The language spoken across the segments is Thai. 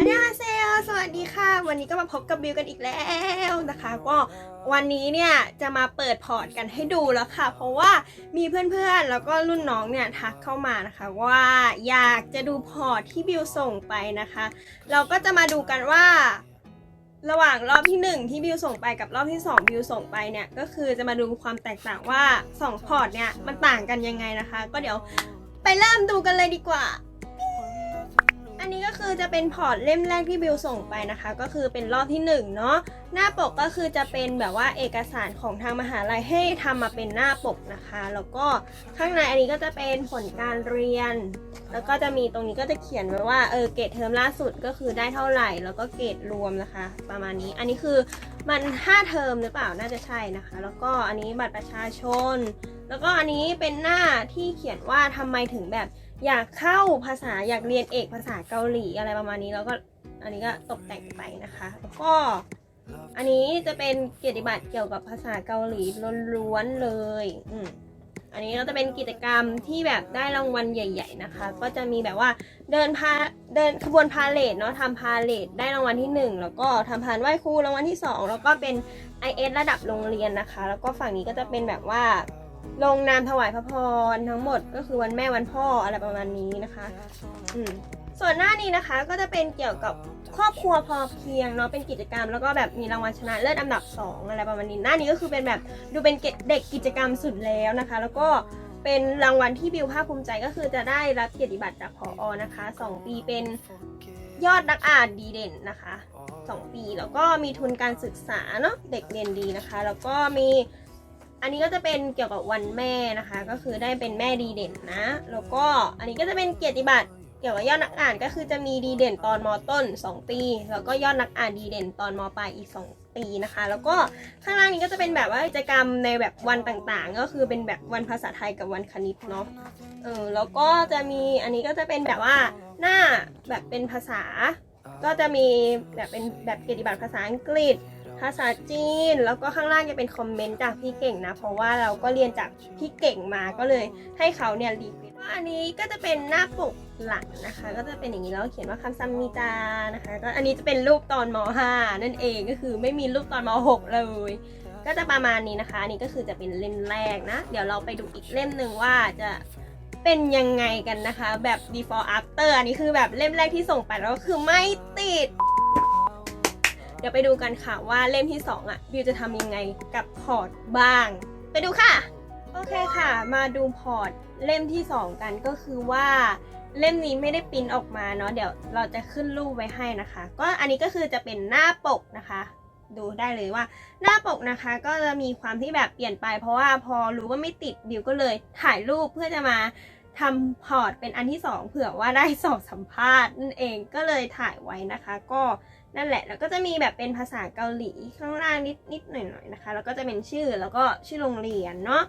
อันนี้มาเซลสวัสดีค่ะ วันนี้ก็มาพบกับบิวกันอีกแล้วนะคะ ก็วันนี้เนี่ยจะมาเปิดพอร์ตกันให้ดูแล้วค่ะ เพราะว่ามีเพื่อนๆ แล้วก็รุ่นน้องเนี่ยทักเข้ามานะคะ ว่าอยากจะดูพอร์ตที่บิวส่งไปนะคะ เราก็จะมาดูกันว่า ระหว่างรอบที่หนึ่งที่บิวส่งไปกับรอบที่สองบิวส่งไปเนี่ยก็คือจะมาดูความแตกต่างว่าสองพอร์ตเนี่ยมันต่างกันยังไงนะคะ ก็เดี๋ยวไปเริ่มดูกันเลยดีกว่า คือจะเป็นพอร์ตเล่มแรกที่บิวส่งไปนะคะ ก็คือเป็นรอบที่หนึ่งเนาะหน้าปกก็คือจะเป็นแบบว่าเอกสารของทางมหาลัยให้ทำมาเป็นหน้าปกนะคะ แล้วก็ข้างในอันนี้ก็จะเป็นผลการเรียน แล้วก็จะมีตรงนี้ก็จะเขียนไว้ว่าเออเกรดเทอมล่าสุดก็คือได้เท่าไหร่ แล้วก็เกรดรวมนะคะ ประมาณนี้อันนี้คือมัน5เทอมหรือเปล่าน่าจะใช่นะคะ แล้วก็อันนี้บัตรประชาชน แล้วก็อันนี้เป็นหน้าที่เขียนว่าทำไมถึงแบบ อยากเข้าภาษาอยากเรียนเอกภาษาเกาหลีอะไรประมาณนี้ แล้วก็อันนี้ก็ตกแต่งไปนะคะ แล้วก็อันนี้จะเป็นเกียรติบัตรเกี่ยวกับภาษาเกาหลีล้วนๆเลยอืมอันนี้ก็จะเป็นกิจกรรมที่แบบได้รางวัลใหญ่ ๆนะคะ ก็จะมีแบบว่าเดินพาเดินขบวนพาเลทเนาะทำพาเลทได้รางวัลที่หนึ่งแล้วก็ทำพานไหว้ครูรางวัลที่สองแล้วก็เป็น IS ระดับโรงเรียนนะคะ แล้วก็ฝั่งนี้ก็จะเป็นแบบว่า ลงนามถวายพระพรทั้งหมดก็คือวันแม่วันพ่ออะไรประมาณนี้นะคะอืมส่วนหน้านี้นะคะก็จะเป็นเกี่ยวกับครอบครัวพอเพียงเนาะเป็นกิจกรรม แล้วก็แบบมีรางวัลชนะเลิศอันดับ 2 อะไรประมาณนี้ หน้านี้ก็คือเป็นแบบดูเป็นเด็กกิจกรรมสุดแล้วนะคะ แล้วก็เป็นรางวัลที่บิวภาคภูมิใจก็คือจะได้รับเกียรติบัตรจากพออนะคะ 2 ปีเป็นยอดนักอ่านดีเด่นนะคะ 2 ปีแล้วก็มีทุนการศึกษาเนาะเด็กเรียนดีนะคะ แล้วก็มี อันนี้ก็จะเป็นเกี่ยวกับวันแม่นะคะ ก็คือได้เป็นแม่ดีเด่นนะ แล้วก็อันนี้ก็จะเป็นเกียรติบัตรเกี่ยวกับยอดนักอ่านก็คือจะมีดีเด่นตอนมต้น 2 ปี แล้วก็ยอดนักอ่านดีเด่นตอนมปลายอีก 2 ปีนะคะ แล้วก็ข้างล่างนี้ก็จะเป็นแบบว่ากิจกรรมในแบบวันต่างๆ ก็คือเป็นแบบวันภาษาไทยกับวันคณิตเนาะเออแล้วก็จะมีอันนี้ก็จะเป็นแบบว่าหน้าแบบเป็นภาษา ก็จะมีแบบเป็นแบบเกียรติบัตรภาษาอังกฤษ ภาษาจีน แล้วก็ข้างล่างจะเป็นคอมเมนต์จากพี่เก่งนะ เพราะว่าเราก็เรียนจากพี่เก่งมาก็เลยให้เขาเนี่ยรีเควอันนี้ก็จะเป็นหน้าปกหลังนะคะ ก็จะเป็นอย่างนี้แล้วเขียนว่าคำซัมมิจานะคะก็อันนี้จะเป็นรูปตอนม .5 นั่นเองก็คือไม่มีรูปตอนม .6 เลย ก็จะประมาณนี้นะคะอันนี้ก็คือจะเป็นเล่มแรกนะ เดี๋ยวเราไปดูอีกเล่มหนึ่งว่าจะเป็นยังไงกันนะคะ แบบ before after อันนี้คือแบบเล่มแรกที่ส่งไปแล้วก็คือไม่ติด เดี๋ยวไปดูกันค่ะว่าเล่มที่ 2อะบิวจะทำยังไงกับพอร์ตบ้าง ไปดูค่ะ โอเคค่ะ มาดูพอร์ตเล่มที่ 2 กันก็คือว่าเล่มนี้ไม่ได้ปริ้นออกมาเนาะเดี๋ยวเราจะขึ้นรูปไว้ให้นะคะ ก็อันนี้ก็คือจะเป็นหน้าปกนะคะ ดูได้เลยว่า หน้าปกนะคะ ก็จะมีความที่แบบเปลี่ยนไป เพราะว่าพอรู้ว่าไม่ติดบิวก็เลยถ่ายรูปเพื่อจะมาทำพอร์ตเป็นอันที่สองเผื่อว่าได้สอบสัมภาษณ์นั่นเองก็เลยถ่ายไว้นะคะ ก็ นั่นแหละ แล้วก็จะมีแบบเป็นภาษาเกาหลีข้างล่างนิดนิดหน่อยหน่อยนะคะ แล้วก็จะเป็นชื่อแล้วก็ชื่อโรงเรียนเนาะ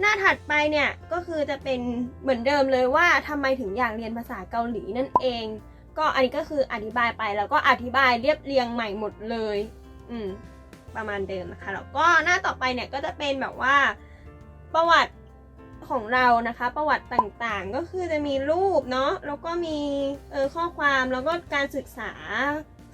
หน้าถัดไปเนี่ยก็คือจะเป็นเหมือนเดิมเลยว่าทำไมถึงอยากเรียนภาษาเกาหลีนั่นเอง ก็อันนี้ก็คืออธิบายไปแล้วก็อธิบายเรียบเรียงใหม่หมดเลย อืม ประมาณเดิมนะคะ แล้วก็หน้าต่อไปเนี่ยก็จะเป็นแบบว่าประวัติของเรานะคะ ประวัติต่างๆ ก็คือจะมีรูปเนาะ แล้วก็มีเออข้อความแล้วก็การศึกษา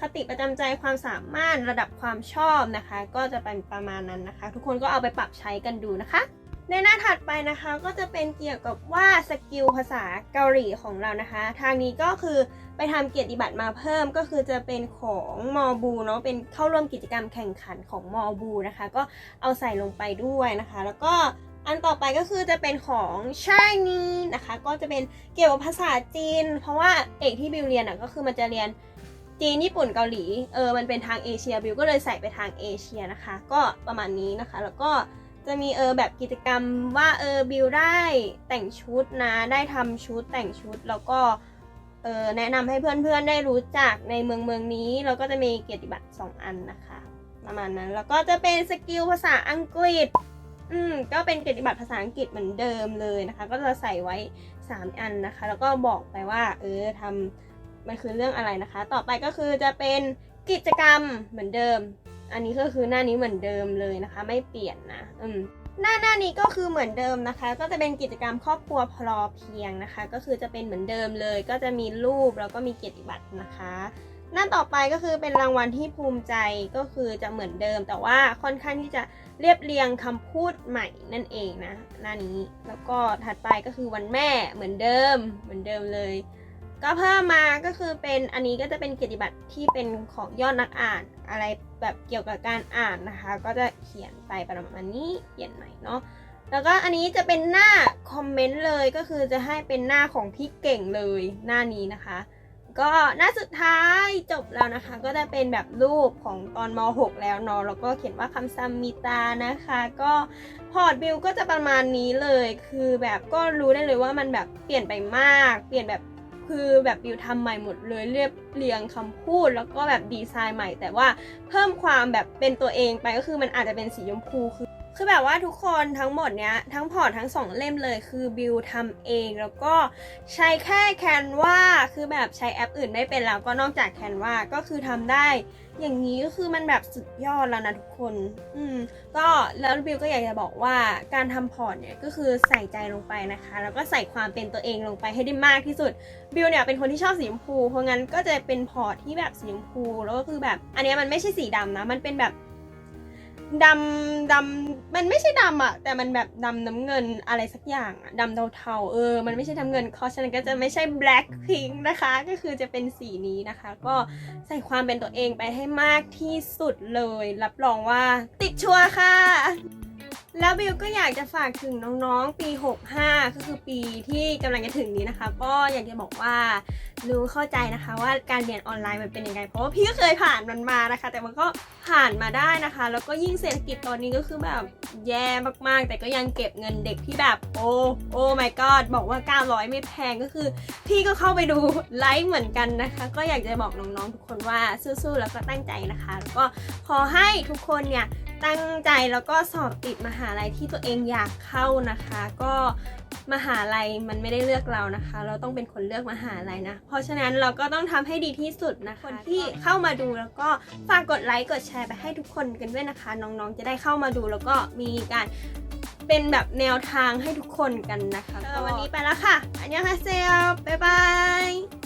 คติประจำใจความสามารถระดับความชอบนะคะ ก็จะเป็นประมาณนั้นนะคะ ทุกคนก็เอาไปปรับใช้กันดูนะคะ ในหน้าถัดไปนะคะก็จะเป็นเกี่ยวกับว่าสกิลภาษาเกาหลีของเรานะคะ ทางนี้ก็คือไปทำเกียรติบัตรมาเพิ่มก็คือจะเป็นของมอบูเนาะเป็นเข้าร่วมกิจกรรมแข่งขันของมอบูนะคะ ก็เอาใส่ลงไปด้วยนะคะ แล้วก็อันต่อไปก็คือจะเป็นของชานีนะคะ ก็จะเป็นเกี่ยวกับภาษาจีน เพราะว่าเอกที่บิวเรียนอะก็คือมันจะเรียน จีนญี่ปุ่นเกาหลีเออมันเป็นทางเอเชียบิวก็เลยใส่ไปทางเอเชียนะคะ ก็ประมาณนี้นะคะ แล้วก็จะมีเออแบบกิจกรรมว่าเออบิวได้แต่งชุดนะ ได้ทำชุดแต่งชุดแล้วก็เออแนะนำให้เพื่อนๆได้รู้จักในเมืองเมืองนี้ แล้วก็จะมีเกียรติบัตร2 อันนะคะ ประมาณนั้นแล้วก็จะเป็นสกิลภาษาอังกฤษอืมก็เป็นเกียรติบัตรภาษาอังกฤษเหมือนเดิมเลยนะคะ ก็จะใส่ไว้ 3 อันนะคะ แล้วก็บอกไปว่าเออทำ มันคือเรื่องอะไรนะคะ ต่อไปก็คือจะเป็นกิจกรรมเหมือนเดิม อันนี้ก็คือหน้านี้เหมือนเดิมเลยนะคะ ไม่เปลี่ยนนะอืมหน้าหน้านี้ก็คือเหมือนเดิมนะคะ ก็จะเป็นกิจกรรมครอบครัวพอเพียงนะคะ ก็คือจะเป็นเหมือนเดิมเลย ก็จะมีรูปแล้วก็มีเกียรติบัตรนะคะ หน้าต่อไปก็คือเป็นรางวัลที่ภูมิใจก็คือจะเหมือนเดิม แต่ว่าค่อนข้างที่จะเรียบเรียงคำพูดใหม่นั่นเองนะ หน้านี้แล้วก็ถัดไปก็คือวันแม่เหมือนเดิมเหมือนเดิมเลย ก็เพิ่มมาก็คือเป็นอันนี้ก็จะเป็นเกียรติบัตรที่เป็นของยอดนักอ่าน อะไรแบบเกี่ยวกับการอ่านนะคะ ก็จะเขียนไปประมาณนี้เขียนใหม่เนาะแล้วก็อันนี้จะเป็นหน้าคอมเมนต์เลยก็คือจะให้เป็นหน้าของพี่เก่งเลยหน้านี้นะคะ ก็หน้าสุดท้ายจบแล้วนะคะ ก็จะเป็นแบบรูปของตอนม .6 แล้วเนาะแล้วก็เขียนว่าคำซัมมิตานะคะ ก็พอร์ตบิลก็จะประมาณนี้เลย คือแบบก็รู้ได้เลยว่ามันแบบเปลี่ยนไปมาก เปลี่ยนแบบ คือแบบบิวทำใหม่หมดเลยเรียบเรียงคำพูดแล้วก็แบบดีไซน์ใหม่ แต่ว่าเพิ่มความแบบเป็นตัวเองไปก็คือมันอาจจะเป็นสีชมพูคือ คือแบบว่าทุกคนทั้งหมดเนี้ยทั้งพอร์ตทั้งสองเล่มเลยคือบิวทำเองแล้วก็ใช้แค่แคนวาคือแบบใช้แอปอื่นไม่เป็นแล้วก็นอกจากแคนวาก็คือทำได้ อย่างนี้ก็คือมันแบบสุดยอดแล้วนะทุกคน อืมก็แล้วบิวก็อยากจะบอกว่าการทำพอร์ตเนี่ยก็คือใส่ใจลงไปนะคะ แล้วก็ใส่ความเป็นตัวเองลงไปให้ได้มากที่สุดบิวเนี่ยเป็นคนที่ชอบสีชมพูเพราะงั้นก็จะเป็นพอร์ตที่แบบสีชมพูแล้วก็คือแบบอันเนี้ยมันไม่ใช่สีดำนะมันเป็นแบบ ดำดำมันไม่ใช่ดำอะแต่มันแบบดำน้ำเงินอะไรสักอย่างอะดำเทาๆเออ มันไม่ใช่น้ำเงินเพราะฉะนั้นก็จะไม่ใช่ black pink นะคะ ก็คือจะเป็นสีนี้นะคะ ก็ใส่ความเป็นตัวเองไปให้มากที่สุดเลย รับรองว่าติดชัวร์ค่ะแล้วบิวก็อยากจะฝากถึงน้องๆ ปี 65 ก็คือปีที่กำลังจะถึงนี้นะคะ ก็อยากจะบอกว่า รู้เข้าใจนะคะว่าการเรียนออนไลน์มันเป็นยังไง เพราะว่าพี่ก็เคยผ่านมันมานะคะ แต่มันก็ผ่านมาได้นะคะ แล้วก็ยิ่งเศรษฐกิจตอนนี้ก็คือแบบแย่มากๆ แต่ก็ยังเก็บเงินเด็กที่แบบโอ้โอ้ my god บอกว่า 900 ไม่แพงก็คือ พี่ก็เข้าไปดูไลฟ์เหมือนกันนะคะ ก็อยากจะบอกน้องๆทุกคนว่าสู้ๆแล้วก็ตั้งใจนะคะ แล้วก็ขอให้ทุกคนเนี่ยตั้งใจแล้วก็สอบติดมหาลัยที่ตัวเองอยากเข้านะคะ ก็ มหาลัยมันไม่ได้เลือกเรานะคะ เราต้องเป็นคนเลือกมหาลัยนะ เพราะฉะนั้นเราก็ต้องทำให้ดีที่สุดนะคะคนที่เข้ามาดูแล้วก็ฝากกดไลค์กดแชร์ไปให้ทุกคนกันด้วยนะคะ น้องๆจะได้เข้ามาดูแล้วก็มีการเป็นแบบแนวทางให้ทุกคนกันนะคะก็วันนี้ไปแล้วค่ะ อันยองฮาเซลบ๊ายบาย